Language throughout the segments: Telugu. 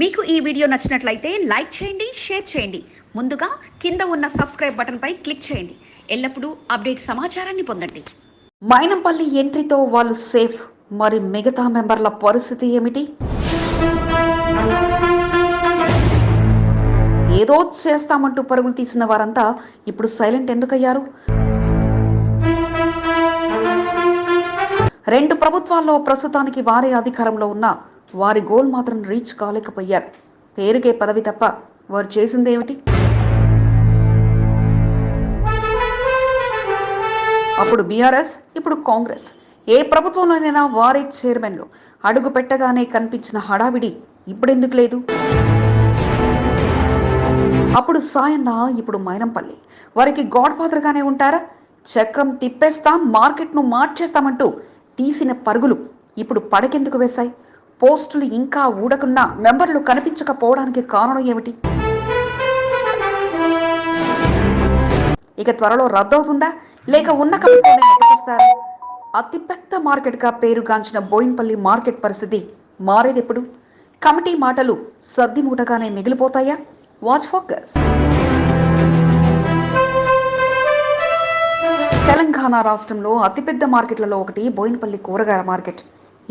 మీకు ఈ వీడియో నచ్చినట్లయితే లైక్ చేయండి షేర్ చేయండి. ముందుగా కింద ఉన్న సబ్స్క్రైబ్ బటన్పై క్లిక్ చేయండి. ఎల్లప్పుడూ అప్డేట్ సమాచారాన్ని పొందండి. మైనంపల్లి ఎంట్రీతో వాళ్ళు సేఫ్. మరి మిగతా మెంబర్ల పరిస్థితి ఏమిటి? ఏదో చేస్తామంటూ పరుగులు తీసిన వారంతా ఇప్పుడు సైలెంట్ ఎందుకయ్యారు? రెండు ప్రభుత్వాల్లో ప్రస్తుతానికి వారే అధికారంలో ఉన్న వారి గోల్ మాత్రం రీచ్ కాలేకపోయారు. పేరుకే పదవి తప్ప వారు చేసిందేమిటి? అప్పుడు బీఆర్ఎస్ ఇప్పుడు కాంగ్రెస్. ఏ ప్రభుత్వంలోనైనా వారే చైర్మన్లు. అడుగు పెట్టగానే కనిపించిన హడావిడి ఇప్పుడెందుకు లేదు? అప్పుడు సాయన్న ఇప్పుడు మైనంపల్లి. వారికి గాడ్ ఫాదర్గానే ఉంటారా? చక్రం తిప్పేస్తాం మార్కెట్ను మార్చేస్తామంటూ తీసిన పరుగులు ఇప్పుడు పడకెందుకు వేశాయి? పోస్టులు ఇంకా ఊడకున్నా మెంబర్లు కనిపించకపోవడానికి కారణం ఏమిటి? ఇక త్వరలో రద్దవుతుందా? లేక ఉన్న కమిటీని అతిపెద్ద మార్కెట్గా పేరుగాంచిన బోయిన్పల్లి మార్కెట్ పరిస్థితి మారేదెప్పుడు కమిటీ మాటలు సద్దిమూటగానే మిగిలిపోతాయా? వాచ్ ఫోకస్ తెలంగాణ రాష్ట్రంలో అతిపెద్ద మార్కెట్లలో ఒకటి బోయినపల్లి కూరగాయల మార్కెట్.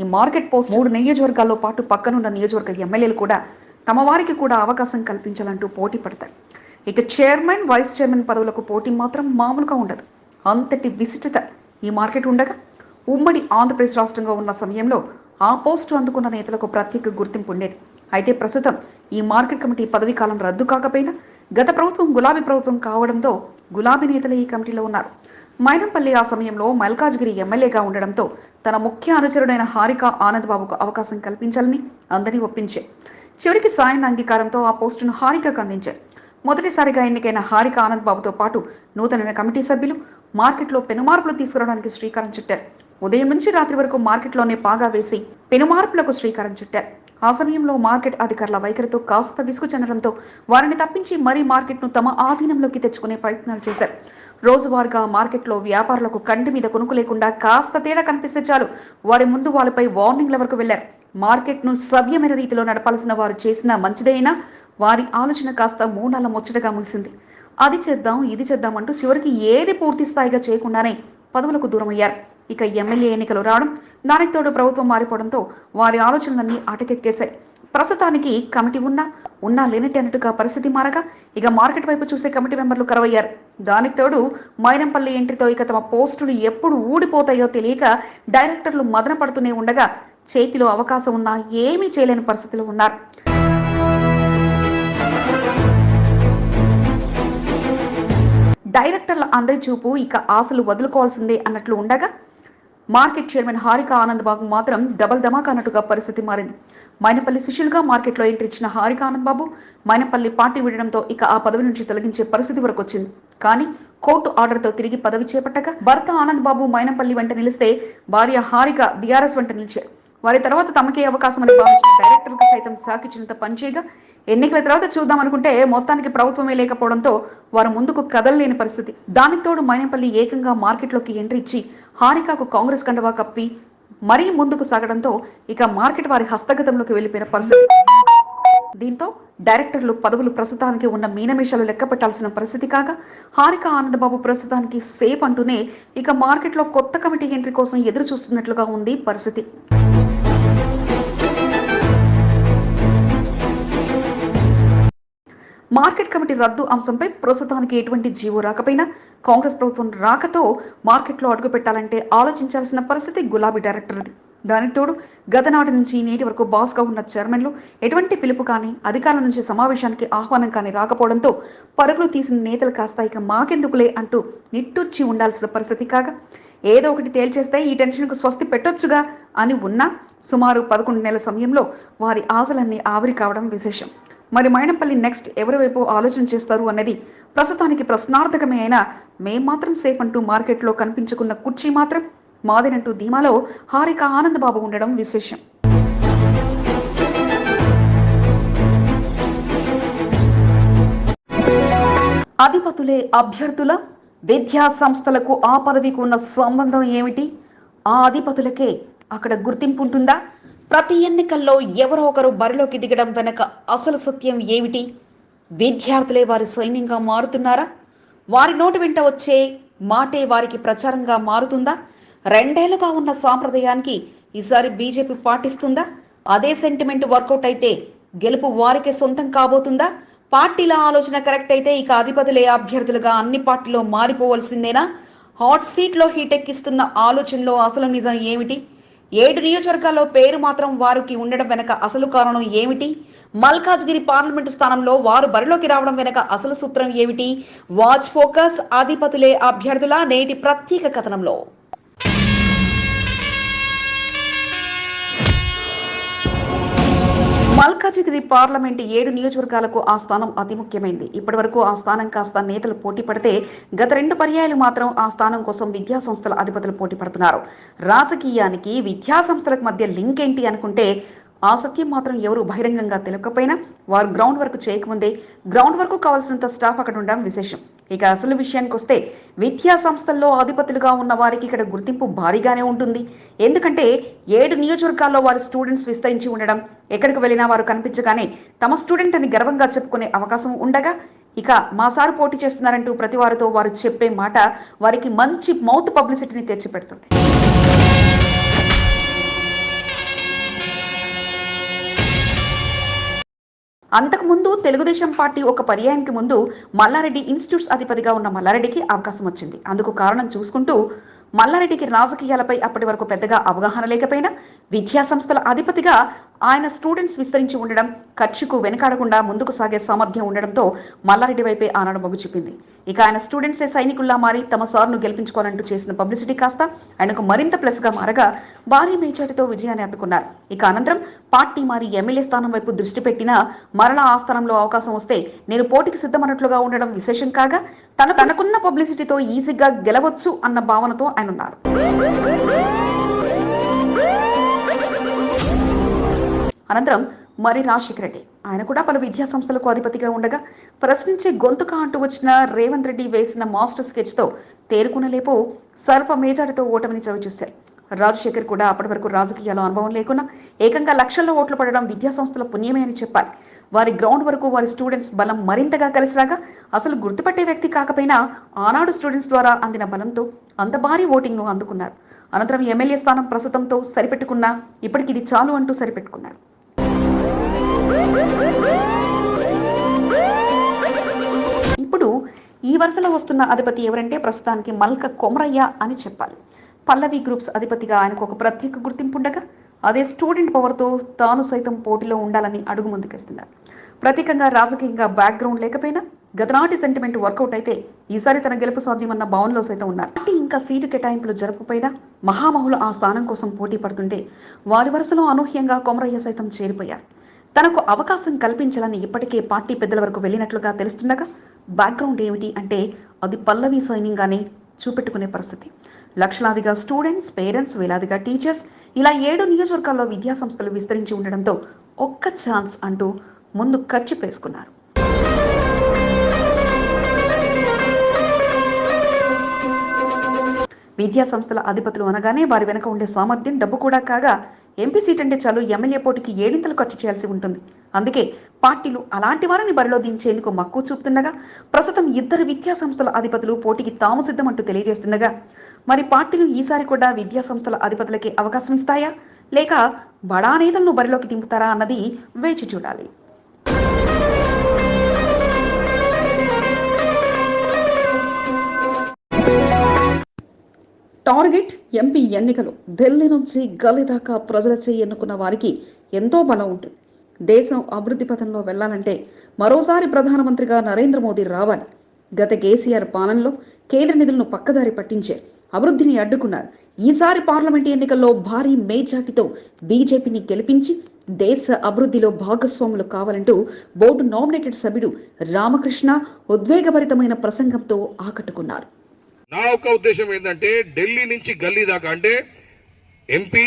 ఈ మార్కెట్ పోస్ట్ మూడు నియోజకవర్గాల్లో పాటు పక్కనున్న నియోజకవర్గ ఎమ్మెల్యేలు కూడా తమ వారికి కూడా అవకాశం కల్పించాలంటూ పోటీ పడతారు. ఇక చైర్మన్ వైస్ చైర్మన్ పదవులకు పోటీ మాత్రం మామూలుగా ఉండదు. అంతటి విశిష్టత ఈ మార్కెట్ ఉండగా ఉమ్మడి ఆంధ్రప్రదేశ్ రాష్ట్రంగా ఉన్న సమయంలో ఆ పోస్టు అందుకున్న నేతలకు ప్రత్యేక గుర్తింపు ఉండేది. అయితే ప్రస్తుతం ఈ మార్కెట్ కమిటీ పదవీ కాలం రద్దు కాకపోయినా గత ప్రభుత్వం గులాబీ ప్రభుత్వం కావడంతో గులాబీ నేతలే ఈ కమిటీలో ఉన్నారు. మైనంపల్లి ఆ సమయంలో మల్కాజ్గిరి ఎమ్మెల్యేగా ఉండడంతో తన ముఖ్య అనుచరుడైన హారిక ఆనంద్ బాబుకు అవకాశం కల్పించాలని అందరినీ ఒప్పించే. చివరికి సాయం అంగీకారంతో ఆ పోస్టును హారికకు అందించారు మొదటిసారిగా ఎన్నికైన హారిక ఆనంద్ బాబుతో పాటు నూతనైన కమిటీ సభ్యులు మార్కెట్లో పెనుమార్పులు తీసుకురావడానికి శ్రీకారం చుట్టారు. ఉదయం నుంచి రాత్రి వరకు మార్కెట్లోనే పాగా వేసి పెనుమార్పులకు శ్రీకారం చుట్టారు. ఆ సమయంలో మార్కెట్ అధికారుల వైఖరితో కాస్త విసుగు చెందడంతో వారిని తప్పించి మరీ మార్కెట్ను తమ ఆధీనంలోకి తెచ్చుకునే ప్రయత్నాలు చేశారు. రోజువారుగా మార్కెట్లో వ్యాపారులకు కంటి మీద కొనుక్కు లేకుండా కాస్త తేడా కనిపిస్తే చాలు. వారి ముందు వాళ్ళపై వార్నింగ్ల వరకు వెళ్ళారు మార్కెట్ను సవ్యమైన రీతిలో నడపాల్సిన వారు చేసిన మంచిదైనా వారి ఆలోచన కాస్త మూడాల ముచ్చటగా ముగిసింది. అది చేద్దాం ఇది చేద్దాం అంటూ చివరికి ఏది పూర్తి స్థాయిగా చేయకుండానే పదవులకు దూరమయ్యారు. ఇక ఎమ్మెల్యే ఎన్నికలు రావడం దానికి తోడు ప్రభుత్వం మారిపోవడంతో వారి ఆలోచనలన్నీ అటకెక్కేశాయి. ప్రస్తుతానికి కమిటీ ఉన్నా ఉన్నా లేనట్టు అన్నట్టుగా పరిస్థితి మారగా ఇక మార్కెట్ వైపు చూసే కమిటీ మెంబర్లు కరవయ్యారు. దానికి తోడు మైనంపల్లి ఎంట్రీతో ఇక తమ పోస్టులు ఎప్పుడు ఊడిపోతాయో తెలియక డైరెక్టర్లు మదన పడుతూనే ఉండగా చేతిలో అవకాశం ఉన్నా ఏమీ చేయలేని పరిస్థితులు ఉన్నారు. డైరెక్టర్ల అందరి చూపు ఇక ఆశలు వదులుకోవాల్సిందే అన్నట్లు ఉండగా మార్కెట్ చైర్మన్ హారిక ఆనంద్ బాబు మాత్రం డబల్ ధమాకా అన్నట్టుగా పరిస్థితి మారింది. మైనపల్లి శిష్యులుగా మార్కెట్లో ఎంట్రీ ఇచ్చిన హారిక ఆనంద్ బాబు మైనపల్లి పార్టీ విడడంతో ఇక ఆ పదవి నుంచి తొలగించే పరిస్థితి వరకు వచ్చింది కానీ కోర్టు ఆర్డర్తో తిరిగి పదవి చేపట్టగా భర్త ఆనంద్ బాబు మైనంపల్లి వెంట నిలిస్తే భార్య హారిక బీఆర్ఎస్ వెంట నిలిచారు. వారి తర్వాత తమకే అవకాశం అని భావించిన డైరెక్టర్కు సైతం సాకిచ్చినంత పనిచేయగా ఎన్నికల తర్వాత చూద్దాం అనుకుంటే మొత్తానికి ప్రభుత్వమే లేకపోవడంతో వారు ముందుకు కదలలేని పరిస్థితి. దానితోడు మైనపల్లి మైనంపల్లి ఏకంగా మార్కెట్లోకి ఎంట్రీ ఇచ్చి హారికకు కాంగ్రెస్ కండవా కప్పి మరీ ముందుకు సాగడంతో ఇక మార్కెట్ వారి హస్తగతంలోకి వెళ్ళిపోయిన పరిస్థితి. దీంతో డైరెక్టర్లు పదవులు ప్రస్తుతానికి ఉన్న మీనమేషాలు లెక్క పెట్టాల్సిన పరిస్థితి కాగా హారిక ఆనందబాబు ప్రస్తుతానికి సేఫ్ అంటూనే ఇక మార్కెట్లో కొత్త కమిటీ ఎంట్రీ కోసం ఎదురు చూస్తున్నట్లుగా ఉంది పరిస్థితి. మార్కెట్ కమిటీ రద్దు అంశంపై ప్రస్తుతానికి ఎటువంటి జీవో రాకపోయినా కాంగ్రెస్ ప్రభుత్వం రాకతో మార్కెట్లో అడుగు పెట్టాలంటే ఆలోచించాల్సిన పరిస్థితి గులాబీ డైరెక్టర్ది. దానికి తోడు గతనాటి నుంచి నేటి వరకు బాస్గా ఉన్న చైర్మన్లు ఎటువంటి పిలుపు కానీ అధికారుల నుంచి సమావేశానికి ఆహ్వానం కానీ రాకపోవడంతో పరుగులు తీసిన నేతలు కాస్త ఇక మాకెందుకులే అంటూ నిట్టూర్చి ఉండాల్సిన పరిస్థితి కాగా ఏదో ఒకటి తేల్చేస్తే ఈ టెన్షన్కు స్వస్తి పెట్టొచ్చుగా అని ఉన్నా సుమారు పదకొండు నెలల సమయంలో వారి ఆశలన్నీ ఆవిరి కావడం విశేషం. మరి మైనంపల్లి నెక్స్ట్ ఎవరి వైపు ఆలోచన చేస్తారు అన్నది ప్రస్తుతానికి ప్రశ్నార్థకమే అయినా మేం మాత్రం సేఫ్ అంటూ మార్కెట్లో కనిపించుకున్న కుర్చీ మాత్రం మాదేనంటూ ధీమాలో హారిక ఆనందబాబు ఉండడం విశేషం. అధిపతులే అభ్యర్థుల విద్యా సంస్థలకు ఆ పదవికి ఉన్న సంబంధం ఏమిటి? ఆ అధిపతులకే అక్కడ గుర్తింపు ఉంటుందా? ప్రతి ఎన్నికల్లో ఎవరో ఒకరు బరిలోకి దిగడం వెనక అసలు సత్యం ఏమిటి? విద్యార్థులే వారి సైన్యంగా మారుతున్నారా? వారి నోటి వెంట వచ్చే మాటే వారికి ప్రచారంగా మారుతుందా? రెండేళ్ళుగా ఉన్న సాంప్రదాయానికి ఈసారి బీజేపీ పాటిస్తుందా? అదే సెంటిమెంట్ వర్కౌట్ అయితే గెలుపు వారికే సొంతం కాబోతుందా? పార్టీల ఆలోచన కరెక్ట్ అయితే ఇక అధిపతులే అభ్యర్థులుగా అన్ని పార్టీలో మారిపోవలసిందేనా? హాట్ సీట్లో హీట్ ఎక్కిస్తున్న ఆలోచనలో అసలు నిజం ఏమిటి? ఏడు నియోజకవర్గాల్లో పేరు మాత్రం వారికి ఉండడం వెనక అసలు కారణం ఏమిటి? మల్కాజ్గిరి పార్లమెంటు స్థానంలో వారు బరిలోకి రావడం వెనక అసలు సూత్రం ఏమిటి? వాచ్ ఫోకస్ ఆధిపతులే అభ్యర్థుల నేటి ప్రత్యేక కథనంలో. మల్కాజిగిరి పార్లమెంటు ఏడు నియోజకవర్గాలకు ఆ స్థానం అతి ముఖ్యమైంది. ఇప్పటివరకు ఆ స్థానం కాస్త నేతలు పోటీ పడితే గత రెండు పర్యాయాలు మాత్రం ఆ స్థానం కోసం విద్యా సంస్థల అధిపతులు పోటీ పడుతున్నారు. రాజకీయానికి విద్యా సంస్థలకు మధ్య లింక్ ఏంటి అనుకుంటే ఆ సత్యం మాత్రం ఎవరు బహిరంగంగా తెలియకపోయినా వారు గ్రౌండ్ వర్క్ చేయకముందే గ్రౌండ్ వర్క్ కావాల్సినంత స్టాఫ్ అక్కడ ఉండడం విశేషం. ఇక అసలు విషయానికి వస్తే విద్యా సంస్థల్లో ఆధిపతులుగా ఉన్న వారికి ఇక్కడ గుర్తింపు భారీగానే ఉంటుంది. ఎందుకంటే ఏడు నియోజకవర్గాల్లో వారి స్టూడెంట్స్ విస్తరించి ఉండడం ఎక్కడికి వెళ్ళినా వారు కనిపించగానే తమ స్టూడెంట్ అని గర్వంగా చెప్పుకునే అవకాశం ఉండగా ఇక మా సార్ పోటీ చేస్తున్నారంటూ ప్రతి వారితో వారు చెప్పే మాట వారికి మంచి మౌత్ పబ్లిసిటీని తెచ్చిపెడుతుంది. అంతకుముందు తెలుగుదేశం పార్టీ ఒక పర్యాయానికి ముందు మల్లారెడ్డి ఇన్స్టిట్యూట్స్ అధిపతిగా ఉన్న మల్లారెడ్డికి అవకాశం వచ్చింది. అందుకు కారణం చూసుకుంటూ మల్లారెడ్డికి రాజకీయాలపై అప్పటి వరకు పెద్దగా అవగాహన లేకపోయినా విద్యా సంస్థల అధిపతిగా ఆయన స్టూడెంట్స్ విస్తరించి ఉండడం ఖర్చుకు వెనకాడకుండా ముందుకు సాగే సామర్థ్యం ఉండడంతో మల్లారెడ్డి వైపే ఆనాడు మొగ్గు చూపింది. ఇక ఆయన స్టూడెంట్సే సైనికుల్లా మారి తమ సార్ను గెలిపించుకోవాలంటూ చేసిన పబ్లిసిటీ కాస్త ఆయనకు మరింత ప్లస్గా మారగా భారీ మేచాటితో విజయాన్ని అందుకున్నారు. ఇక అనంతరం పార్టీ మారి ఎమ్మెల్యే స్థానం వైపు దృష్టి పెట్టినా మరలా ఆ స్థానంలో అవకాశం వస్తే నేను పోటీకి సిద్ధమన్నట్లుగా ఉండడం విశేషం కాగా తన తనకున్న పబ్లిసిటీతో ఈజీగా గెలవచ్చు అన్న భావనతో ఆయన ఉన్నారు. అనంతరం మరి రాజశేఖర రెడ్డి ఆయన కూడా పలు విద్యా సంస్థలకు అధిపతిగా ఉండగా ప్రశ్నించే గొంతుక అంటూ వచ్చిన రేవంత్ రెడ్డి వేసిన మాస్టర్ స్కెచ్తో లేపో సర్వ మేజారితో ఓటమిని చవిచూశారు. రాజశేఖర్ కూడా అప్పటి వరకు రాజకీయాల్లో అనుభవం లేకున్నా ఏకంగా లక్షల్లో ఓట్లు పడడం విద్యా సంస్థల పుణ్యమే అని చెప్పాలి. వారి గ్రౌండ్ వరకు వారి స్టూడెంట్స్ బలం మరింతగా కలిసి రాగా అసలు గుర్తుపట్టే వ్యక్తి కాకపోయినా ఆనాడు స్టూడెంట్స్ ద్వారా అందిన బలంతో అంత భారీ ఓటింగ్ను అందుకున్నారు. అనంతరం ఎమ్మెల్యే స్థానం ప్రస్తుతంతో సరిపెట్టుకున్నా ఇప్పటికి ఇది చాలు అంటూ సరిపెట్టుకున్నారు. ఇప్పుడు ఈ వరుసలో వస్తున్న అధిపతి ఎవరంటే ప్రస్తుతానికి మల్క కొమరయ్య అని చెప్పాలి. పల్లవి గ్రూప్స్ అధిపతిగా ఆయనకు ఒక ప్రత్యేక గుర్తింపు ఉండగా అదే స్టూడెంట్ పవర్తో తాను సైతం పోటీలో ఉండాలని అడుగు ముందుకేస్తున్నారు. ప్రత్యేకంగా రాజకీయంగా బ్యాక్గ్రౌండ్ లేకపోయినా గతనాటి సెంటిమెంట్ వర్కౌట్ అయితే ఈసారి తన గెలుపు సాధ్యమన్న భావనలో సైతం ఉన్నారు. పార్టీ ఇంకా సీటు కేటాయింపులు జరపకపోయినా మహామహులు ఆ స్థానం కోసం పోటీ పడుతుంటే వారి వరుసలో అనూహ్యంగా కొమరయ్య సైతం చేరిపోయారు. తనకు అవకాశం కల్పించాలని ఇప్పటికే పార్టీ పెద్దల వరకు వెళ్ళినట్లుగా తెలుస్తుండగా బ్యాక్గ్రౌండ్ ఏమిటి అంటే అది పల్లవి సైన్యంగానే చూపెట్టుకునే పరిస్థితి. లక్షలాదిగా స్టూడెంట్స్ పేరెంట్స్ వేలాదిగా టీచర్స్ ఇలా ఏడు నియోజకవర్గాల్లో విద్యా సంస్థలు విస్తరించి ఉండడంతో ఒక్క ఛాన్స్ అంటూ ముందు ఖర్చు పేసుకున్నారు. విద్యా సంస్థల అధిపతులు అనగానే వారి వెనక ఉండే సామర్థ్యం డబ్బు కూడా కాగా ఎంపీ సీట్ అంటే చాలు ఎమ్మెల్యే పోటీకి ఏడింతలు ఖర్చు చేయాల్సి ఉంటుంది. అందుకే పార్టీలు అలాంటి వారిని బరిలో దించేందుకు మక్కువ చూపుతుండగా ప్రస్తుతం ఇద్దరు విద్యా సంస్థల అధిపతులు పోటీకి తాము సిద్ధమంటూ తెలియజేస్తుండగా మరి పార్టీలు ఈసారి కూడా విద్యా సంస్థల అధిపతులకి అవకాశం ఇస్తాయా? లేక బడా నేతలను బరిలోకి దింపుతారా అన్నది వేచి చూడాలి. టార్గెట్ ఎంపీ ఎన్నికలు ఢిల్లీ నుంచి గల్లీ దాకా ప్రజలచే ఎన్నుకున్న వారికి ఎంతో బలం ఉంటుంది. దేశం అభివృద్ధి పథంలో వెళ్ళాలంటే మరోసారి ప్రధానమంత్రిగా నరేంద్ర మోదీ రావాలి. గత కేసీఆర్ పాలనలో కేంద్ర నిధులను పక్కదారి పట్టించారు అభివృద్ధిని అడ్డుకున్నారు. ఈసారి పార్లమెంట్ ఎన్నికల్లో భారీ మేజార్టీతో బీజేపీని గెలిపించి దేశ అభివృద్ధిలో భాగస్వాములు కావాలంటూ బోర్డు నామినేటెడ్ సభ్యుడు రామకృష్ణ ఉద్వేగభరితమైన ప్రసంగంతో ఆకట్టుకున్నారు. నా యొక్క ఉద్దేశం ఏంటంటే ఢిల్లీ నుంచి గల్లీ దాకా అంటే MP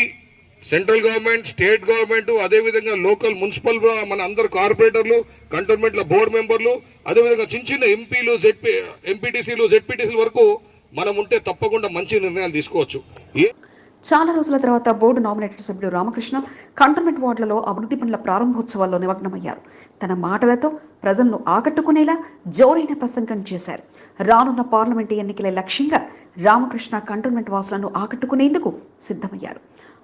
central government state government అదేవిధంగా లోకల్ మున్సిపల్ మన అందరు కార్పొరేటర్లు కంటోన్మెంట్ల బోర్డు మెంబర్లు అదేవిధంగా చిన్న చిన్న ఎంపీలు జెడ్పీ ఎంపీటీసీలు జెడ్పీటీసీల వరకు మనం ఉంటే తప్పకుండా మంచి నిర్ణయాలు తీసుకోవచ్చు. చాలా రోజుల తర్వాత బోర్డు నామినేటెడ్ సభ్యుడు రామకృష్ణ కంటోన్మెంట్ వార్డులలో అభివృద్ధి పనుల ప్రారంభోత్సవాల్లో నిమగ్నమయ్యారు. తన మాటలతో ప్రజలను ఆకట్టుకునేలా జోరైన ప్రసంగం చేశారు. రానున్న పార్లమెంటు ఎన్నికల లక్ష్యంగా రామకృష్ణ కంటోన్మెంట్ వాసులను ఆకట్టుకునేందుకు సిద్ధమయ్యారు.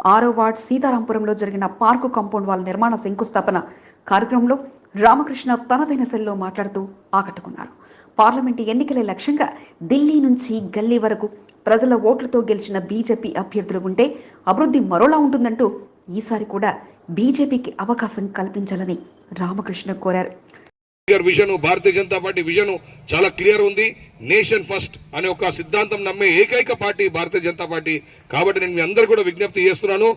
ఆరో వార్డ్ సీతారాంపురంలో జరిగిన పార్కు కాంపౌండ్ వాల్ నిర్మాణ శంకుస్థాపన కార్యక్రమంలో రామకృష్ణ తనదైన శైలిలో మాట్లాడుతూ ఆకట్టుకున్నారు. పార్లమెంటు ఎన్నికల లక్ష్యంగా ఢిల్లీ నుంచి గల్లీ వరకు ప్రజల ఓట్లతో గెలిచిన బీజేపీ అభ్యర్థులు ఉంటే అభివృద్ధి మరోలా ఉంటుందంటూ ఈసారి కూడా బీజేపీకి అవకాశం కల్పించాలని రామకృష్ణ కోరారు. గారి vision Bharatiya Janata party vision చాలా క్లియర్ ఉంది. నేషన్ ఫస్ట్ అనే ఒక సిద్ధాంతం నమ్మే ఏకైక పార్టీ భారతీయ జనతా పార్టీ కాబట్టి నేను మీ అందరు కూడా విజ్ఞప్తి చేస్తున్నాను.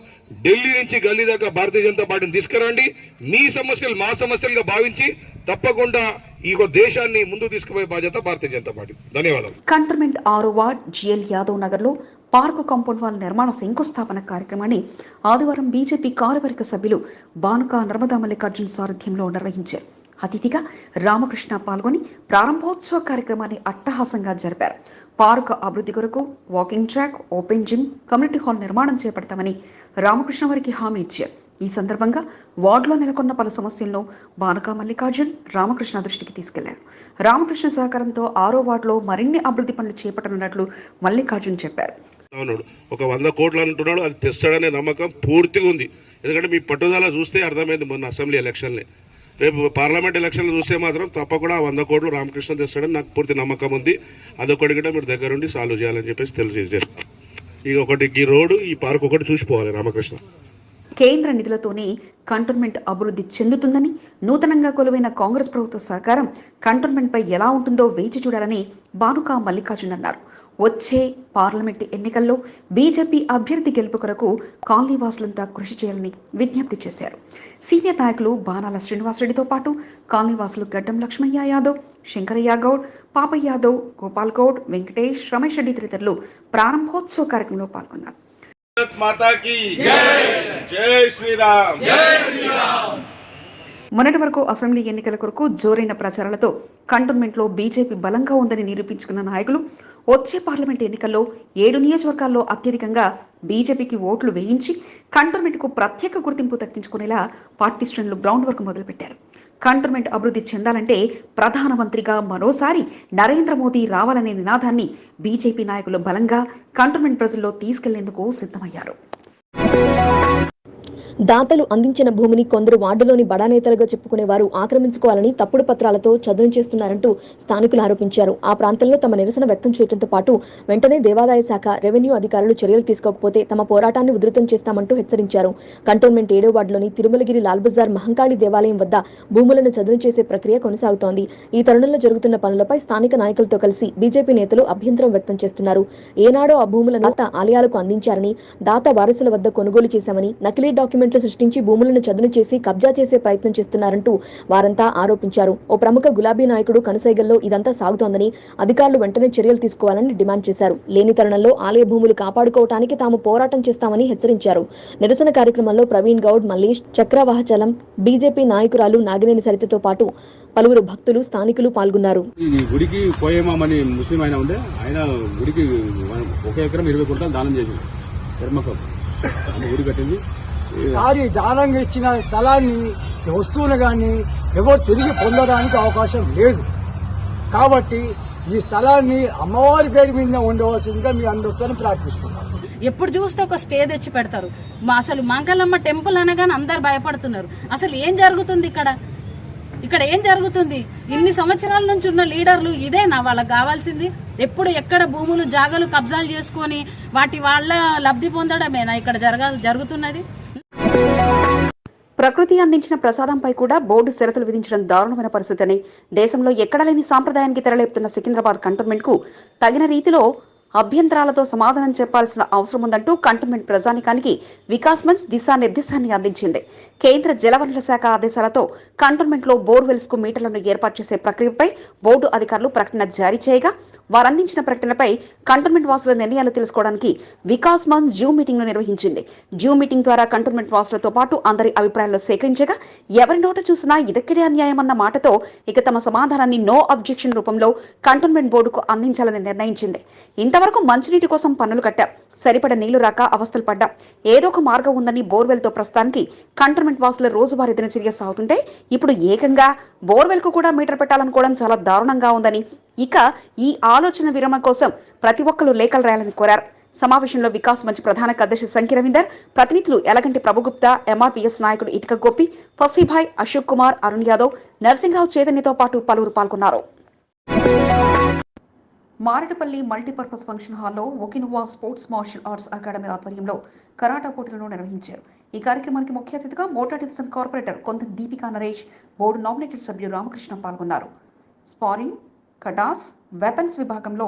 ఢిల్లీ నుంచి గల్లీ దాకా భారతీయ జనతా పార్టీని తీసుకురండి. మీ సమస్యలు మా సమస్యలుగా భావించి తప్పకుండా ఈ దేశాన్ని ముందు తీసుకుపోయే బాధ్యత భారతీయ జనతా పార్టీ ధన్యవాదాలు. కంటర్మెంట్ ఆరో వార్డ్ జిఎల్ యాదవ్ నగర్లో పార్కు కాంపౌండ్ వాల్ నిర్మాణ శంకుస్థాపన కార్యక్రమాన్ని ఆదివారం బీజేపీ కార్యవర్గ సభ్యులు బానుక నర్మదా మల్లికార్జున్ సారథ్యంలో నిర్వహించారు అతిథిగా రామకృష్ణ పాల్గొని ప్రారంభోత్సవ కార్యక్రమాన్ని అట్టహాసంగా జరిపారు. పార్క్ అభివృద్ధి కొరకు walking track open gym community hall నిర్మాణం చేపడతామని రామకృష్ణ వారికి హామీ ఇచ్చారు. ఈ సందర్భంగా వార్డులో నెలకొన్న పలు సమస్యలను బానకా మల్లికార్జున్ రామకృష్ణ దృష్టికి తీసుకెళ్ళారు. రామకృష్ణ సహకారంతో ఆరో వార్డులో మరిన్ని అభివృద్ధి పనులు చేపట్టనున్నట్లు మల్లికార్జున్ చెప్పారు. ఒక వంద కోట్లు అంటున్నాడు అది తెస్తాడనే నమ్మకం పూర్తిగా ఉంది. ఎందుకంటే మీ పట్టుదల చూస్తే అర్థమైంది మొన్న అసెంబ్లీ ఎలక్షన్లే. రేపు పార్లమెంట్ ఎలక్షన్లు చూస్తే మాత్రం తప్పకుండా వంద కోట్లు రామకృష్ణ తెస్తాడని నాకు పూర్తి నమ్మకం ఉంది. అదొకటి కూడా మీరు దగ్గరుండి సాల్వ్ చేయాలని చెప్పేసి తెలియజేస్తాను. ఇక ఒకటి ఈ రోడ్డు ఈ పార్క్ ఒకటి చూసిపోవాలి రామకృష్ణ. కేంద్ర నిధులతోనే కంటోన్మెంట్ అభివృద్ధి చెందుతుందని నూతనంగా కొలువైన కాంగ్రెస్ ప్రభుత్వ సహకారం కంటోన్మెంట్పై ఎలా ఉంటుందో వేచి చూడాలని బానుకా మల్లికార్జున్ అన్నారు. వచ్చే పార్లమెంట్ ఎన్నికల్లో బీజేపీ అభ్యర్థి గెలుపు కొరకు కాలనీవాసులంతా కృషి చేయాలని విజ్ఞప్తి చేశారు. సీనియర్ నాయకులు బాణాల శ్రీనివాసరెడ్డితో పాటు కాలనీవాసులు గడ్డం లక్ష్మయ్య యాదవ్ శంకరయ్య గౌడ్ పాపయ్య యాదవ్ గోపాల్ గౌడ్ వెంకటేష్ రమేష్ రెడ్డి తదితరులు ప్రారంభోత్సవ కార్యక్రమంలో పాల్గొన్నారు. జై శ్రీరామ్! జై శ్రీరామ్! మొన్నటి వరకు అసెంబ్లీ ఎన్నికల కొరకు జోరైన ప్రచారాలతో కంటోన్మెంట్లో బీజేపీ బలంగా ఉందని నిరూపించుకున్న నాయకులు వచ్చే పార్లమెంట్ ఎన్నికల్లో ఏడు నియోజకవర్గాల్లో అత్యధికంగా బీజేపీకి ఓట్లు వేయించి కంటోన్మెంట్కు ప్రత్యేక గుర్తింపు దక్కించుకునేలా పార్టీ శ్రేణులు గ్రౌండ్ వర్క్ మొదలుపెట్టారు. కంటోన్మెంట్ అభివృద్ధి చెందాలంటే ప్రధానమంత్రిగా మరోసారి నరేంద్ర మోదీ రావాలనే నినాదాన్ని బీజేపీ నాయకులు బలంగా కంటోన్మెంట్ ప్రజల్లో తీసుకెళ్ళేందుకు సిద్ధమయ్యారు. దాతలు అందించిన భూమిని కొందరు వార్డులోని బడా నేతలుగా చెప్పుకునే వారు ఆక్రమించుకోవాలని తప్పుడు పత్రాలతో చదును చేస్తున్నారంటూ స్థానికులు ఆరోపించారు. ఆ ప్రాంతంలో తమ నిరసన వ్యక్తం చేయడంతో పాటు వెంటనే దేవాదాయ శాఖ రెవెన్యూ అధికారులు చర్యలు తీసుకోకపోతే తమ పోరాటాన్ని ఉధృతం చేస్తామంటూ హెచ్చరించారు. కంటోన్మెంట్ ఏడో వార్డులోని తిరుమలగిరి లాల్ బజార్ మహంకాళి దేవాలయం వద్ద భూములను చదును చేసే ప్రక్రియ కొనసాగుతోంది. ఈ తరుణంలో జరుగుతున్న పనులపై స్థానిక నాయకులతో కలిసి బీజేపీ నేతలు అభ్యంతరం వ్యక్తం చేస్తున్నారు. ఏనాడో ఆ భూములను ఆలయాలకు అందించారని దాత వారసుల వద్ద కొనుగోలు చేశామని నకిలీ డాక్యుమెంట్ అపార్ట్మెంట్లు సృష్టించి భూములను చదును చేసి కబ్జా చేసే ప్రయత్నం చేస్తున్నారంటూ వారంతా ఆరోపించారు. ఓ ప్రముఖ గులాబీ నాయకుడు కనుసైగల్లో ఇదంతా సాగుతోందని అధికారులు వెంటనే చర్యలు తీసుకోవాలని డిమాండ్ చేశారు. లేని తరుణంలో ఆలయ భూములు కాపాడుకోవటానికి తాము పోరాటం చేస్తామని హెచ్చరించారు. నిరసన కార్యక్రమంలో ప్రవీణ్ గౌడ్ మల్లేష్ చక్రవాహచలం బీజేపీ నాయకురాలు నాగినేని సరితతో పాటు పలువురు భక్తులు స్థానికులు పాల్గొన్నారు. ఈ గుడికి పోయేమామని ముస్లిం ఆయన ఉండే ఆయన గుడికి ఒక ఎకరం ఇరవై కుంటాలు దానం చేసింది ధర్మకం గుడి కట్టింది. సారి దానంగా ఇచ్చిన స్థలాన్ని వస్తువులు కానీ ఎవరు తిరిగి పొందడానికి అవకాశం లేదు. కాబట్టి ఈ స్థలాన్ని అమ్మవారి పేరు మీద ఉండవలసిందిగా మీ అందరితో ప్రార్థిస్తున్నాను ఎప్పుడు చూస్తే ఒక స్టే తెచ్చి పెడతారు. మా అసలు మంగళమ్మ టెంపుల్ అనగానే అందరు భయపడుతున్నారు. అసలు ఏం జరుగుతుంది ఇక్కడ? ఇక్కడ ఏం జరుగుతుంది? ఇన్ని సంవత్సరాల నుంచి ఉన్న లీడర్లు ఇదేనా వాళ్ళకి కావాల్సింది? ఎప్పుడు ఎక్కడ భూములు జాగలు కబ్జాలు చేసుకొని వాటి వాళ్ళ లబ్ధి పొందడమేనా ఇక్కడ జరగా జరుగుతున్నది? ప్రకృతి అందించిన ప్రసాదంపై కూడా బోర్డు షరతులు విధించడం దారుణమైన పరిస్థితిని దేశంలో ఎక్కడా లేని సాంప్రదాయానికి తెరలేపుతున్న సికింద్రాబాద్ కంటోన్మెంట్కు తగిన రీతిలో అభ్యంతరాలతో సమాధానం చెప్పాల్సిన అవసరం ఉందంటూ కంటోన్మెంట్ ప్రజానికానికి వికాస్ మంచ్ దిశానిర్దేశాన్ని అందించింది. కేంద్ర జలవనరుల శాఖ ఆదేశాలతో కంటోన్మెంట్లో బోర్వెల్స్కు మీటర్లను ఏర్పాటు చేసే ప్రక్రియపై బోర్డు అధికారులు ప్రకటన జారీ చేయగా వారందించిన ప్రకటనపై కంటోన్మెంట్ వాసుల నిర్ణయాలు తెలుసుకోవడానికి వికాస్ మన్ జూమ్ మీటింగ్ను నిర్వహించింది. జూమ్ మీటింగ్ ద్వారా కంటోన్మెంట్ వాసులతో పాటు అందరి అభిప్రాయాలు సేకరించగా ఎవరి నోట చూసినా ఇదక్కడే అన్యాయమన్న మాటతో ఇక తమ సమాధానాన్ని నో అబ్జెక్షన్ రూపంలో కంటోన్మెంట్ బోర్డుకు అందించాలని నిర్ణయించింది. ఇంతవరకు మంచినీటి కోసం పన్నులు కట్టాం. సరిపడ నీళ్ళు రాక అవస్థలు పడ్డాం. ఏదో ఒక మార్గం ఉందని బోర్వెల్తో ప్రస్తుతానికి కంటోన్మెంట్ వాసుల రోజువారీ దినచర్య సాగుతుంటే ఇప్పుడు ఏకంగా బోర్వెల్కు కూడా మీటర్ పెట్టాలనుకోవడం చాలా దారుణంగా ఉందని ఇక ఈ ఆలోచన విరమణ కోసం ప్రతి ఒక్కరూ లేఖలు రాయాలని కోరారు. సమావేశంలో వికాస్ మంచి ప్రధాన కార్యదర్శి సంకి రవీందర్ ప్రతినిధులు ఎలగంటి ప్రభుగుప్తా ఎంఆర్పీఎస్ నాయకుడు ఇటుక గోపి ఫసీభాయ్ అశోక్ కుమార్ అరుణ్ యాదవ్ నరసింహరావు చైతన్యతో పాటు పలువురు పాల్గొన్నారు. మారేటపల్లి మల్టీపర్పస్ ఫంక్షన్ హాల్లో Okinawa sports martial arts academy ఆధ్వర్యంలో కరాటా పోటీలను నిర్వహించారు. ఈ కార్యక్రమానికి ముఖ్య అతిథిగా మోటార్ డివిజన్ కార్పొరేటర్ కొంత దీపికా నరేష్ బోర్డు నామినేటెడ్ సభ్యులు రామకృష్ణ పాల్గొన్నారు. స్పారింగ్ కటాస్ వెపన్స్ విభాగంలో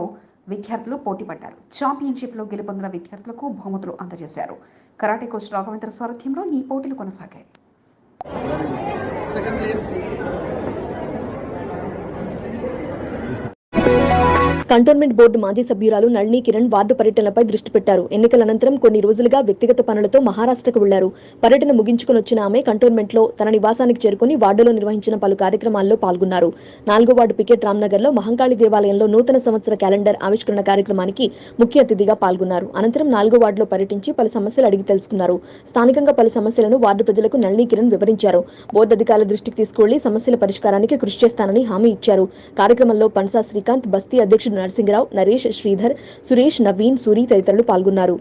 విద్యార్థులు పోటీ పడ్డారు ఛాంపియన్షిప్లో గెలుపొందిన విద్యార్థులకు బహుమతులు అందజేశారు. కరాటే కోచ్ రాఘవేంద్ర సారథ్యంలో ఈ పోటీలు కొనసాగాయి. కంటోన్మెంట్ బోర్డు మాజీ సభ్యురాలు నళిని కిరణ్ వార్డు పర్యటనలపై దృష్టి పెట్టారు. ఎన్నికల అనంతరం కొన్ని రోజులుగా వ్యక్తిగత పనులతో మహారాష్ట్రకు వెళ్ళారు. పర్యటన ముగించుకుని వచ్చిన ఆమె కంటోన్మెంట్లో తన నివాసానికి చేరుకుని వార్డులో నిర్వహించిన పలు కార్యక్రమాల్లో పాల్గొన్నారు. నాలుగో వార్డు పికెట్ రామ్నగర్లో మహంకాళి దేవాలయంలో నూతన సంవత్సర క్యాలెండర్ ఆవిష్కరణ కార్యక్రమానికి ముఖ్య అతిథిగా పాల్గొన్నారు. అనంతరం నాలుగో వార్డులో పర్యటించి పలు సమస్యలు అడిగి తెలుసుకున్నారు. స్థానికంగా పలు సమస్యలను వార్డు ప్రజలకు నళిని కిరణ్ వివరించారు. బోర్డు అధికారుల దృష్టికి తీసుకువెళ్ళి సమస్యల పరిష్కారానికి కృషి చేస్తానని హామీ ఇచ్చారు. కార్యక్రమంలో పన్సా శ్రీకాంత్ బస్తీ అధ్యక్షుడు నరసింహరావు నరేష్ శ్రీధర్ సురేష్ నవీన్ సూరి తదితరులు పాల్గొన్నారు.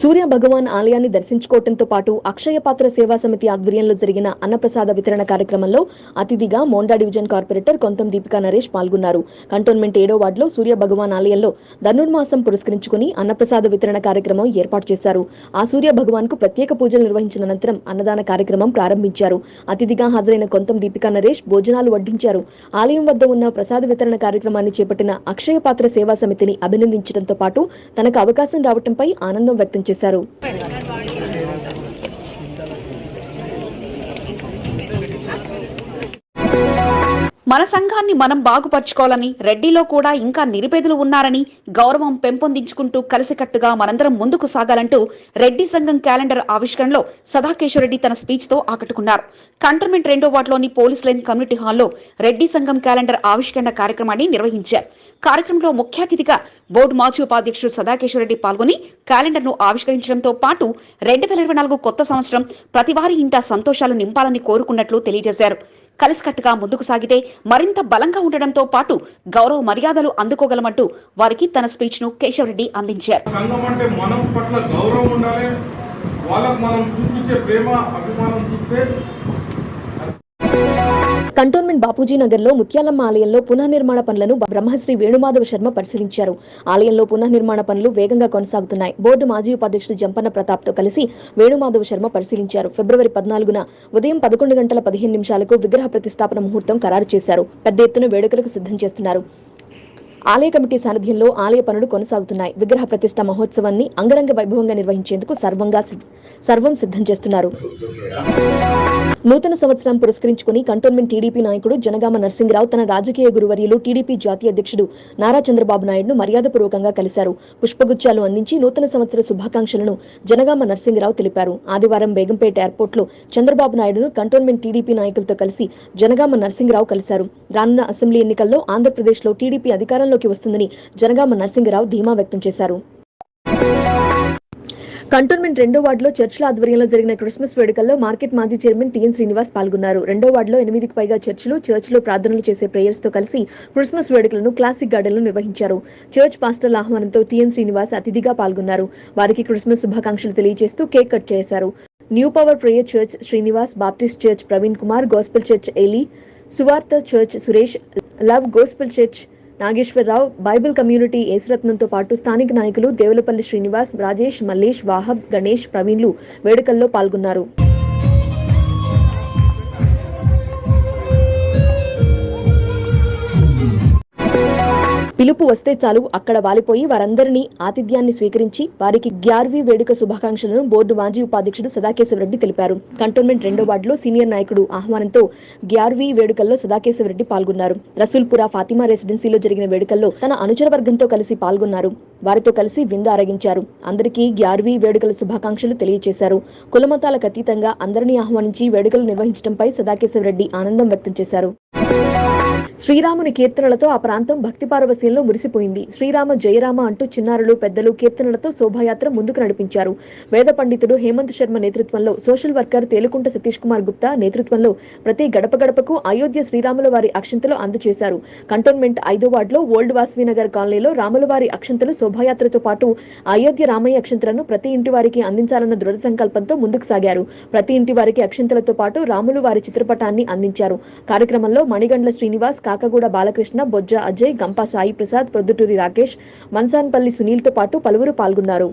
సూర్య భగవాన్ ఆలయాన్ని దర్శించుకోవడంతో పాటు అక్షయ పాత్ర సేవా సమితి ఆధ్వర్యంలో జరిగిన అన్నప్రసాద వితరణ కార్యక్రమంలో అతిథిగా మోండా డివిజన్ కార్పొరేటర్ కొంతం దీపికా నరేష్ పాల్గొన్నారు. కంటోన్మెంట్ ఏడో వార్డులో సూర్య భగవాన్ ఆలయంలో ధనుర్మాసం పురస్కరించుకుని అన్నప్రసాద వితరణ కార్యక్రమం ఏర్పాటు చేశారు. ఆ సూర్య భగవాన్కు ప్రత్యేక పూజలు నిర్వహించిన అనంతరం అన్నదాన కార్యక్రమం ప్రారంభించారు. అతిథిగా హాజరైన కొంతం దీపికా నరేష్ భోజనాలు వడ్డించారు. ఆలయం వద్ద ఉన్న ప్రసాద వితరణ కార్యక్రమాన్ని చేపట్టిన అక్షయ పాత్ర సేవా సమితిని అభినందించడంతో పాటు తనకు అవకాశం రావడంపై ఆనందం వ్యక్తం చేశారు. మన సంఘాన్ని మనం బాగుపరచుకోవాలని రెడ్డిలో కూడా ఇంకా నిరుపేదలు ఉన్నారని గౌరవం పెంపొందించుకుంటూ కలిసికట్టుగా మనందరం ముందుకు సాగాలంటూ రెడ్డి సంఘం క్యాలెండర్ ఆవిష్కరణలో సదాకేశ్వరరెడ్డి తన స్పీచ్తో ఆకట్టుకున్నారు. కంటర్మెంట్ రెండో వార్డులోని పోలీస్ లైన్ కమ్యూనిటీ హాల్లో రెడ్డి సంఘం క్యాలెండర్ ఆవిష్కరణ కార్యక్రమాన్ని నిర్వహించారు. కార్యక్రమంలో ముఖ్య అతిథిగా బోర్డు మాజీ ఉపాధ్యక్షుడు సదాకేశ్వరరెడ్డి పాల్గొని క్యాలెండర్ను ఆవిష్కరించడంతో పాటు రెండు వేల ఇరవై నాలుగు కొత్త సంవత్సరం ప్రతి వారి ఇంట సంతోషాలు నింపాలని కోరుకున్నట్లు తెలియజేశారు. కలిసికట్టుగా ముందుకు సాగితే మరింత బలంగా ఉండడంతో పాటు గౌరవ మర్యాదలు అందుకోగలమంటూ వారికి తన స్పీచ్ను కేశవరెడ్డి అందించారు. మనం పట్ల గౌరవం ఉండాలి. వాళ్ళకు మనం చూపించే ప్రేమ అభిమానం చూస్తే కంటోన్మెంట్ బాపూజీ నగర్లో ముత్యాలమ్మ ఆలయంలో పునర్నిర్మాణ పనులను బ్రహ్మశ్రీ వేణుమాధవ శర్మ పరిశీలించారు. ఆలయంలో పునర్నిర్మాణ పనులు వేగంగా కొనసాగుతున్నాయి. బోర్డు మాజీ ఉపాధ్యక్షుడు జంపన్న ప్రతాప్తో కలిసి వేణుమాధవ శర్మ పరిశీలించారు. ఫిబ్రవరి పద్నాలుగున ఉదయం పదకొండు గంటల పదిహేను నిమిషాలకు విగ్రహ ప్రతిష్టాపన ముహూర్తం ఖరారు చేశారు. పెద్ద ఎత్తున వేడుకలకు సిద్ధం చేస్తున్నారు. ఆలయ కమిటీ సారథ్యంలో ఆలయ పనులు కొనసాగుతున్నాయి. విగ్రహ ప్రతిష్ట మహోత్సవాన్ని అంగరంగ వైభవంగా నిర్వహించేందుకు సర్వంగా సర్వం సిద్ధం చేస్తున్నారు. నూతన సంవత్సరం పురస్కరించుకుని కంటోన్మెంట్ టీడీపీ నాయకుడు జనగామ నరసింహరావు తన రాజకీయ గురువర్యులు టీడీపీ జాతీయ అధ్యక్షుడు నారా చంద్రబాబు నాయుడును మర్యాదపూర్వకంగా కలిశారు. పుష్పగుచ్చాలు అందించి నూతన సంవత్సర శుభాకాంక్షలను జనగామ నరసింహరావు తెలిపారు. ఆదివారం బేగంపేట ఎయిర్పోర్ట్లో చంద్రబాబు నాయుడును కంటోన్మెంట్ టీడీపీ నాయకులతో కలిసి జనగామ నరసింహరావు కలిశారు. రానున్న అసెంబ్లీ ఎన్నికల్లో ఆంధ్రప్రదేశ్లో టీడీపీ అధికారంలోకి వస్తుందని జనగామ నరసింహరావు ధీమా వ్యక్తం చేశారు. కంటోన్మెంట్ రెండో వార్డులో చర్చ్ల ఆధ్వర్యంలో జరిగిన క్రిస్మస్ వేడుకల్లో మార్కెట్ మాజీ చైర్మన్ టిఎన్ శ్రీనివాస్ పాల్గొన్నారు. రెండో వార్డులో ఎనిమిదికి పైగా చర్చిలు చర్చ్లో ప్రార్థనలు చేసే ప్రేయర్స్తో కలిసి క్రిస్మస్ వేడుకలను క్లాసిక్ గార్డెన్లో నిర్వహించారు. చర్చ్ పాస్టర్ల ఆహ్వానంతో టిఎన్ శ్రీనివాస్ అతిథిగా పాల్గొన్నారు. వారికి క్రిస్మస్ శుభాకాంక్షలు తెలియజేస్తూ కేక్ కట్ చేశారు. New power prayer church Srinivas Baptist church Praveen Kumar gospel church Eli సువార్త church Suresh love gospel church Nageswararao Bible community యేసురత్నంతో పాటు స్థానిక నాయకులు దేవులపల్లి శ్రీనివాస్ రాజేష్ మల్లేష్ వాహబ్ గణేష్ ప్రవీణ్లు వేడుకల్లో పాల్గొన్నారు. పిలుపు వస్తే చాలు అక్కడ వాలిపోయి వారందరినీ ఆతిథ్యాన్ని స్వీకరించి వారికి గ్యార్వీ వేడుక శుభాకాంక్షలను బోర్డు మాజీ ఉపాధ్యక్షుడు సదాకేశవరెడ్డి తెలిపారు. కంటోన్మెంట్ రెండో వార్డులో సీనియర్ నాయకుడు ఆహ్వానంతో గ్యార్వీ వేడుకల్లో సదాకేశవరెడ్డి పాల్గొన్నారు. రసూల్పురా ఫాతిమా రెసిడెన్సీలో జరిగిన వేడుకల్లో తన అనుచర వర్గంతో కలిసి పాల్గొన్నారు. వారితో కలిసి విందు ఆరగించారు. అందరికీ గ్యార్వీ వేడుకల శుభాకాంక్షలు తెలియజేశారు కులమతాలకు అతీతంగా అందరినీ ఆహ్వానించి వేడుకలు నిర్వహించడంపై సదాకేశవరెడ్డి ఆనందం వ్యక్తం చేశారు. శ్రీరాముని కీర్తనలతో ఆ ప్రాంతం భక్తి పార్వశీల్లో మురిసిపోయింది. శ్రీరామ జయరామ అంటూ చిన్నారులు పెద్దలు కీర్తనలతో శోభాయాత్ర ముందుకు నడిపించారు. వేద పండితుడు హేమంత్ శర్మ నేతృత్వంలో సోషల్ వర్కర్ తేలుకుంట సతీష్ కుమార్ గుప్తా నేతృత్వంలో ప్రతి గడప గడపకు అయోధ్య శ్రీరాముల వారి అక్షంతలు అందజేశారు. కంటోన్మెంట్ ఐదో వార్డులో ఓల్డ్ వాస్వీనగర్ కాలనీలో రాముల వారి అక్షంతలు శోభాయాత్రతో పాటు అయోధ్య రామయ్య అక్షంతలను ప్రతి ఇంటి వారికి అందించాలన్న దృఢ సంకల్పంతో ముందుకు సాగారు. ప్రతి ఇంటి వారికి అక్షంతలతో పాటు రాములు వారి చిత్రపటాన్ని అందించారు. కార్యక్రమంలో మణిగండ్ల శ్రీనివాస్ కాకగూడ బాలకృష్ణ బొజ్జ అజయ్ గంపా సాయి ప్రసాద్ ప్రొద్దుటూరి రాకేష్ మన్సాన్పల్లి సునీల్తో పాటు పలువురు పాల్గొన్నారు.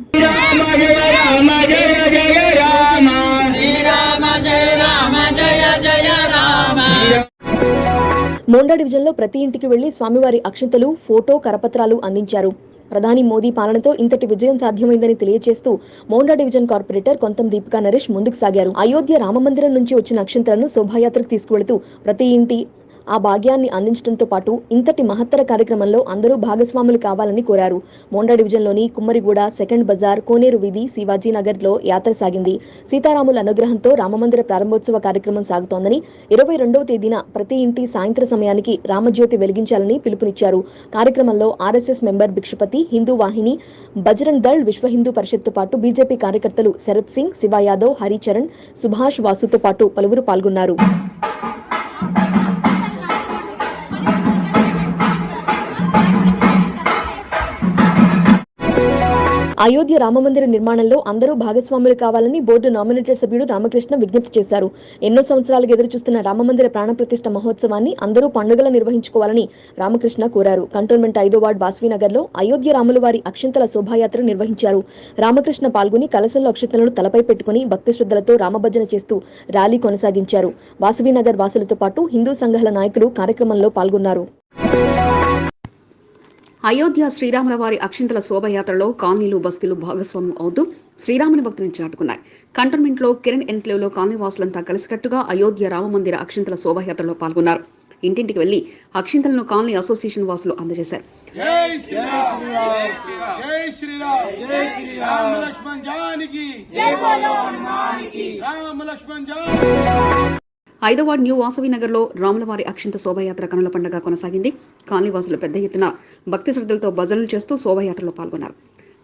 మోండా డివిజన్లో ప్రతి ఇంటికి వెళ్ళి స్వామివారి అక్షంతలు ఫోటో కరపత్రాలు అందించారు. ప్రధాని మోదీ పాలనతో ఇంతటి విజయం సాధ్యమైందని తెలియజేస్తూ మోండా డివిజన్ కార్పొరేటర్ కొంతం దీపికా నరేష్ ముందుకు సాగారు. అయోధ్య రామమందిరం నుంచి వచ్చిన అక్షంతలను శోభాయాత్రకు తీసుకువెళుతూ ప్రతి ఇంటి ఆ భాగ్యాన్ని అందించడంతో పాటు ఇంతటి మహత్తర కార్యక్రమంలో అందరూ భాగస్వాములు కావాలని కోరారు. మోండా డివిజన్లోని కుమ్మరిగూడ సెకండ్ బజార్ కోనేరు వీధి శివాజీనగర్లో యాత్ర సాగింది. సీతారాముల అనుగ్రహంతో రామమందిర ప్రారంభోత్సవ కార్యక్రమం సాగుతోందని ఇరవై రెండవ తేదీన ప్రతి ఇంటి సాయంత్ర సమయానికి రామజ్యోతి వెలిగించాలని పిలుపునిచ్చారు. కార్యక్రమంలో ఆర్ఎస్ఎస్ మెంబర్ భిక్షపతి హిందూ వాహిని బజరంగ్ దళ్ విశ్వ హిందూ పరిషత్తో పాటు బీజేపీ కార్యకర్తలు శరత్ సింగ్ శివ యాదవ్ హరిచరణ్ సుభాష్ వాసుతో పాటు పలువురు పాల్గొన్నారు. అయోధ్య రామమందిర నిర్మాణంలో అందరూ భాగస్వాములు కావాలని బోర్డు నామినేటెడ్ సభ్యుడు రామకృష్ణ విజ్ఞప్తి చేశారు. ఎన్నో సంవత్సరాలుగా ఎదురుచూస్తున్న రామమందిర ప్రాణప్రతిష్ఠ మహోత్సవాన్ని అందరూ పండుగల నిర్వహించుకోవాలని రామకృష్ణ కోరారు. కంటోన్మెంట్ ఐదో వార్డ్ వాస్వీనగర్లో అయోధ్య రాముల వారి అక్షింతల శోభాయాత్ర నిర్వహించారు. రామకృష్ణ పాల్గొని కలశంలో అక్షింతలను తలపై పెట్టుకుని భక్తి శ్రద్ధలతో రామభజన చేస్తూ ర్యాలీ కొనసాగించారు. వాసవీనగర్ వాసులతో పాటు హిందూ సంఘాల నాయకులు కార్యక్రమంలో పాల్గొన్నారు. అయోధ్య శ్రీరాముల వారి అక్షింతల శోభయాత్రలో కాలనీలు బస్తీలు భాగస్వామ్యం అవుతూ శ్రీరాముని భక్తిని చాటుకున్నాయి కంటోన్మెంట్లో కిరణ్ ఎన్క్లేవ్లో కాలనీ వాసులంతా కలిసికట్టుగా అయోధ్య రామమందిర అక్షింతల శోభయాత్రలో పాల్గొన్నారు. ఇంటింటికి వెళ్ళి అక్షింతలను కాలనీ అసోసియేషన్ వాసులు అందజేశారు. రామ లక్ష్మణ్ హైదరాబాద్ న్యూ వాసవి నగర్లో రాములవారి అక్షింత శోభయాత్ర కనుల పండుగ కొనసాగింది. కాలనీవాసులు పెద్ద ఎత్తున భక్తి శ్రద్ధలతో భజనలు చేస్తూ శోభయాత్రలో పాల్గొన్నారు.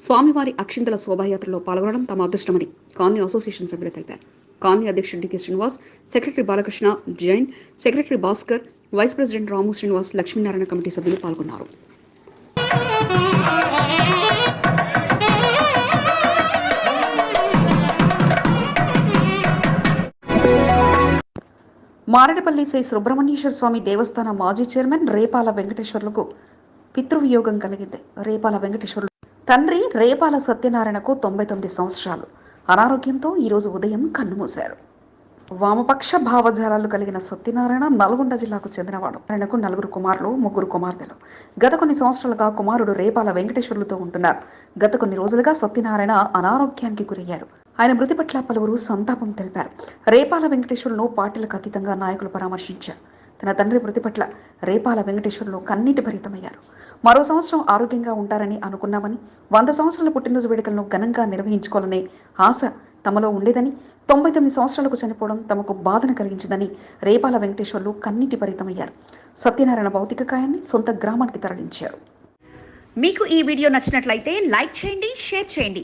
స్వామివారి అక్షింతల శోభాయాత్రలో పాల్గొనడం తమ అదృష్టమని కాలనీ అసోసియేషన్ సభ్యులు తెలిపారు. కాలనీ అధ్యక్షుడు DK Srinivas secretary Balakrishna Jain secretary Bhaskar vice president Ramu Srinivas Lakshminarayana committee సభ్యులు పాల్గొన్నారు. మారడపల్లి శ్రీ సుబ్రహ్మణ్యేశ్వర స్వామి దేవస్థాన మాజీ చైర్మన్ రేపాల వెంకటేశ్వర్లకు పితృవియోగం కలిగింది. రేపాల వెంకటేశ్వర్లు తండ్రి రేపాల సత్యనారాయణకు తొంభై తొమ్మిది సంవత్సరాలు. అనారోగ్యంతో ఈరోజు ఉదయం కన్నుమూశారు. వామపక్ష భావజాలాలు కలిగిన సత్యనారాయణ నల్గొండ జిల్లాకు చెందినవాడు. ఆయనకు నలుగురు కుమారులు ముగ్గురు కుమార్తెలు. గత కొన్ని సంవత్సరాలుగా కుమారుడు రేపాల వెంకటేశ్వర్లతో ఉంటున్నారు. గత కొన్ని రోజులుగా సత్యనారాయణ అనారోగ్యానికి గురయ్యారు. ఆయన మృతి పట్ల పలువురు సంతాపం తెలిపారు. రేపాల వెంకటేశ్వరులను పార్టీలకు అతీతంగా నాయకులు పరామర్శించారు. తన తండ్రి మృతి పట్ల రేపాల వెంకటేశ్వరులు కన్నీటి భరితమయ్యారు. మరో సంవత్సరం ఆరోగ్యంగా ఉంటారని అనుకున్నామని వంద సంవత్సరాల పుట్టినరోజు వేడుకలను ఘనంగా నిర్వహించుకోవాలనే ఆశ తమలో ఉండేదని తొంభై తొమ్మిది సంవత్సరాలకు చనిపోవడం తమకు బాధను కలిగించిందని రేపాల వెంకటేశ్వర్లు కన్నీటి పరితమయ్యారు సత్యనారాయణ భౌతిక కాయాన్ని సొంత గ్రామానికి తరలించారు. మీకు ఈ వీడియో నచ్చినట్లయితే లైక్ చేయండి షేర్ చేయండి.